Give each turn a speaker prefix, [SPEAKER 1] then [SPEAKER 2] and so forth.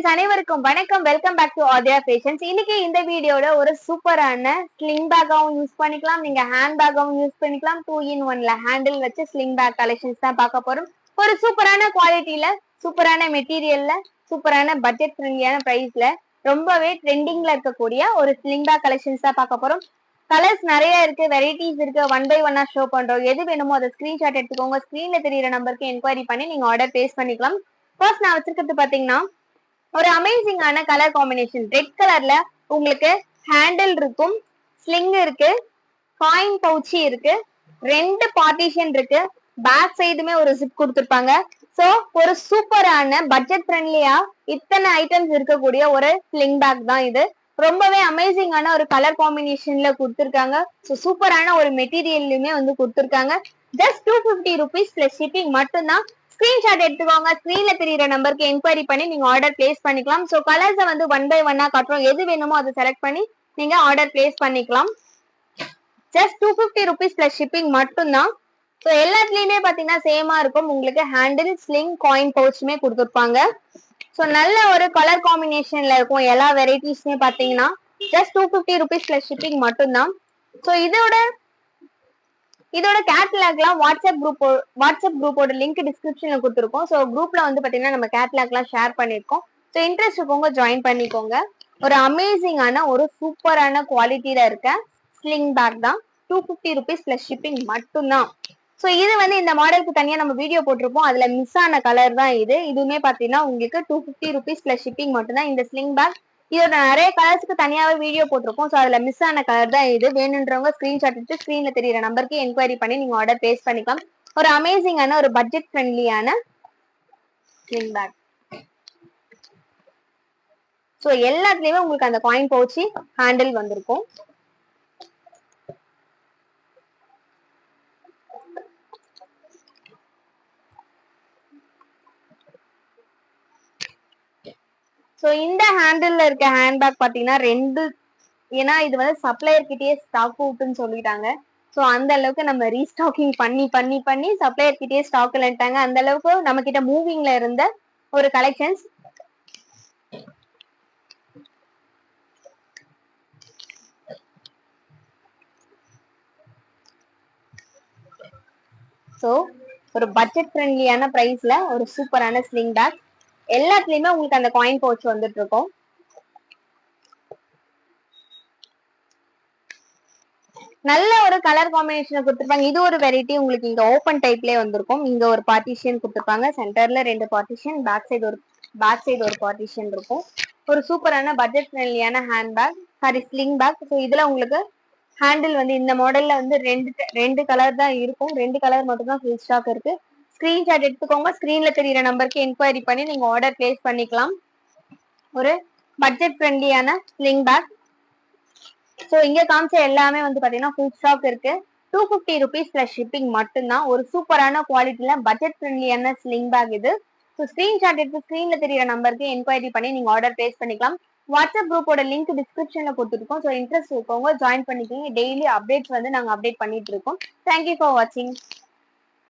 [SPEAKER 1] Friends அனைவருக்கும் வணக்கம். Welcome back to Aadhiya fashions இன்னைக்கு இந்த வீடியோட ஒரு சூப்பரான ஸ்லிங் பேக்காகவும் யூஸ் பண்ணிக்கலாம். நீங்க ஹேண்ட் பேக்காகவும் யூஸ் பண்ணிக்கலாம். டூ இன் ஒன்ல ஹேண்டில் வச்சு ஸ்லிங் பேக் கலெக்ஷன்ஸ் தான் பார்க்க போறோம். ஒரு சூப்பரான குவாலிட்டியில சூப்பரான மெட்டீரியல்ல சூப்பரான பட்ஜெட் ஃப்ரெண்ட்லியான பிரைஸ்ல ரொம்பவே ட்ரெண்டிங்ல இருக்கக்கூடிய ஒரு ஸ்லிங் பேக் கலெக்ஷன்ஸ் தான் பார்க்க போறோம். கலர்ஸ் நிறைய இருக்கு வெரைட்டிஸ் இருக்கு. ஒன் பை ஒன்னா ஷோ பண்றோம். எது வேணுமோ அதை ஸ்கிரீன்ஷாட் எடுத்துக்கோங்க. ஸ்கிரீன்ல தெரியுற நம்பருக்கு என்கொயரி பண்ணி நீங்க ஆர்டர் பேஸ் பண்ணிக்கலாம். ஃபர்ஸ்ட் நான் வச்சிருக்கிறது பாத்தீங்கன்னா ஒரு அமேசிங்கான கலர் காம்பினேஷன் ரெட் கலர்ல உங்களுக்கு ஹேண்டில் இருக்கும் ஸ்லிங் இருக்கு காயின் பவுச்சி இருக்கு ரெண்டு பார்ட்டிஷன் இருக்கு பேக் சைடுமே ஒரு ஜிப் கொடுத்துருப்பாங்க. ஸோ ஒரு சூப்பரான பட்ஜெட் ஃப்ரெண்ட்லியா இத்தனை ஐட்டம்ஸ் இருக்கக்கூடிய ஒரு ஸ்லிங் பேக் தான் இது. ரொம்பவே அமேசிங்கான ஒரு கலர் காம்பினேஷன்ல கொடுத்துருக்காங்க. ஸோ சூப்பரான ஒரு மெட்டீரியல்லையுமே வந்து கொடுத்துருக்காங்க. Just two fifty rupees plus shipping மட்டும்தான். ஸ்கிரீன்ஷாட் எடுத்துக்கோங்க. ஸ்கிரீன்ல தெரியுற நம்பருக்கு என்கொயரி பண்ணி நீங்க ஆர்டர் பிளேஸ் பண்ணிக்கலாம். ஸோ கலர்ஸை வந்து ஒன் பை ஒன்னா காட்டுறோம். எது வேணுமோ அதை செலக்ட் பண்ணி நீங்க ஆர்டர் பிளேஸ் பண்ணிக்கலாம். Just two fifty rupees plus shipping மட்டும்தான். ஸோ எல்லாத்துலயுமே பாத்தீங்கன்னா சேமா இருக்கும். உங்களுக்கு ஹேண்டில் ஸ்லிங் காயின் பவுச்சுமே கொடுத்துருப்பாங்க. ஸோ நல்ல ஒரு கலர் காம்பினேஷன்ல இருக்கும். எல்லா வெரைட்டிஸ்மே பாத்தீங்கன்னா. Just two fifty rupees plus shipping மட்டும்தான். ஸோ இதோட இதோட கேட்லாக்லாம் வாட்ஸ்அப் குரூப் வாட்ஸ்அப் குரூப்போட லிங்க் டிஸ்கிரிப்ஷன்ல கொடுத்துருக்கோம். ஸோ குரூப்ல வந்து பாத்தீங்கன்னா நம்ம கேட்லாக்லாம் ஷேர் பண்ணிருக்கோம் ஸோ இன்ட்ரெஸ்ட் இருக்கவங்க ஜாயின் பண்ணிக்கோங்க. ஒரு அமேசிங்கான ஒரு சூப்பரான குவாலிட்டியில இருக்க ஸ்லிங் பேக் தான். Two fifty rupees plus shipping மட்டும்தான். ஸோ இது வந்து இந்த மாடலுக்கு தனியாக நம்ம வீடியோ போட்டிருப்போம். அதுல மிஸ் ஆன கலர் தான் இது. இதுவுமே பார்த்தீங்கன்னா உங்களுக்கு two fifty rupees plus shipping மட்டும்தான் இந்த ஸ்லிங் பேக் இதோட நிறைய கலர்ஸ்க்கு தனியாவே வீடியோ போட்டிருக்கோம். ஸோ அதுல மிஸ் ஆன கலர் தான் இது. வேணுன்றவங்க ஸ்கிரீன்ஷாட் எடுத்து ஸ்க்ரீனில் தெரியிற நம்பருக்கு என்கொயரி பண்ணி நீங்க ஆர்டர் பிளேஸ் பண்ணிக்கலாம். ஒரு அமேசிங்கான ஒரு பட்ஜெட் ஃப்ரெண்ட்லியான ஸ்லிங் பேக் ஸோ எல்லாத்துலயுமே உங்களுக்கு அந்த காயின் போச்சு ஹேண்டில் வந்திருக்கும். ஸோ இந்த ஹேண்டில் இருக்க ஹேண்ட்பேக் பாத்தீங்கன்னா ரெண்டு ஏன்னா இது வந்து சப்ளையர் கிட்டயே ஸ்டாக் அவுட்னு சொல்லிட்டாங்க. ஸோ அந்த அளவுக்கு நம்ம ரீஸ்டாக்கிங் பண்ணி பண்ணி பண்ணி சப்ளையர் கிட்டயே ஸ்டாக் இல்லட்டாங்க அந்த அளவுக்கு நம்ம கிட்ட மூவிங்ல இருந்த ஒரு கலெக்ஷன்ஸ் ஸோ ஒரு பட்ஜெட் ஃப்ரெண்ட்லியான ப்ரைஸ்ல ஒரு சூப்பரான ஸ்லிங் பேக் எல்லாத்துலயுமே உங்களுக்கு அந்த காயின் பவுச் வந்துட்டு இருக்கும் நல்ல ஒரு கலர் காம்பினேஷனை கொடுத்துருப்பாங்க. இது ஒரு வெரைட்டி உங்களுக்கு இங்க ஓப்பன் டைப்லயே வந்திருக்கும். இங்க ஒரு பார்ட்டிஷன் கொடுத்துருப்பாங்க. சென்டர்ல ரெண்டு பார்ட்டிஷன் பேக் சைடு ஒரு பேக் சைடு ஒரு பார்ட்டிஷன் இருக்கும். ஒரு சூப்பரான budget ஃப்ரெண்ட்லியான hand bag sorry sling bag so இதுல உங்களுக்கு ஹேண்டில் வந்து இந்த மாடல்ல வந்து ரெண்டு ரெண்டு கலர் தான் இருக்கும். ரெண்டு கலர் மட்டும் தான் ஃபுல் ஸ்டாக் இருக்கு. ஸ்கிரீன்ஷாட் எடுத்துக்கோங்க. ஸ்கிரீன்ல தெரியுற நம்பருக்கு என்கொயரி பண்ணி நீங்க ஆர்டர் பிளேஸ் பண்ணிக்கலாம். ஒரு பட்ஜெட் ஃப்ரெண்ட்லியான ஸ்லிங் பேக் ஸோ இங்கே காமிச்ச எல்லாமே வந்து பார்த்தீங்கன்னா ஃபுல் ஸ்டாக் இருக்கு. Two fifty rupees plus shipping மட்டும்தான். ஒரு சூப்பரான குவாலிட்டியில பட்ஜெட் ஃப்ரெண்ட்லியான ஸ்லிங் பேக் இது. ஸோ ஸ்கிரீன்ஷாட் எடுத்து ஸ்கிரீன்ல தெரியிற நம்பருக்கு என்கொயரி பண்ணி நீங்க ஆர்டர் பிளேஸ் பண்ணிக்கலாம். வாட்ஸ்அப் குரூப்போட லிங்க் டிஸ்கிரிப்ஷன்ல கொடுத்துருக்கோம். ஸோ இன்ட்ரெஸ்ட் இருக்கவங்க ஜாயின் பண்ணிக்கிங்க. டெய்லி அப்டேட்ஸ் வந்து நாங்கள் அப்டேட் பண்ணிட்டு இருக்கோம். தேங்க்யூ ஃபார் வாட்சிங்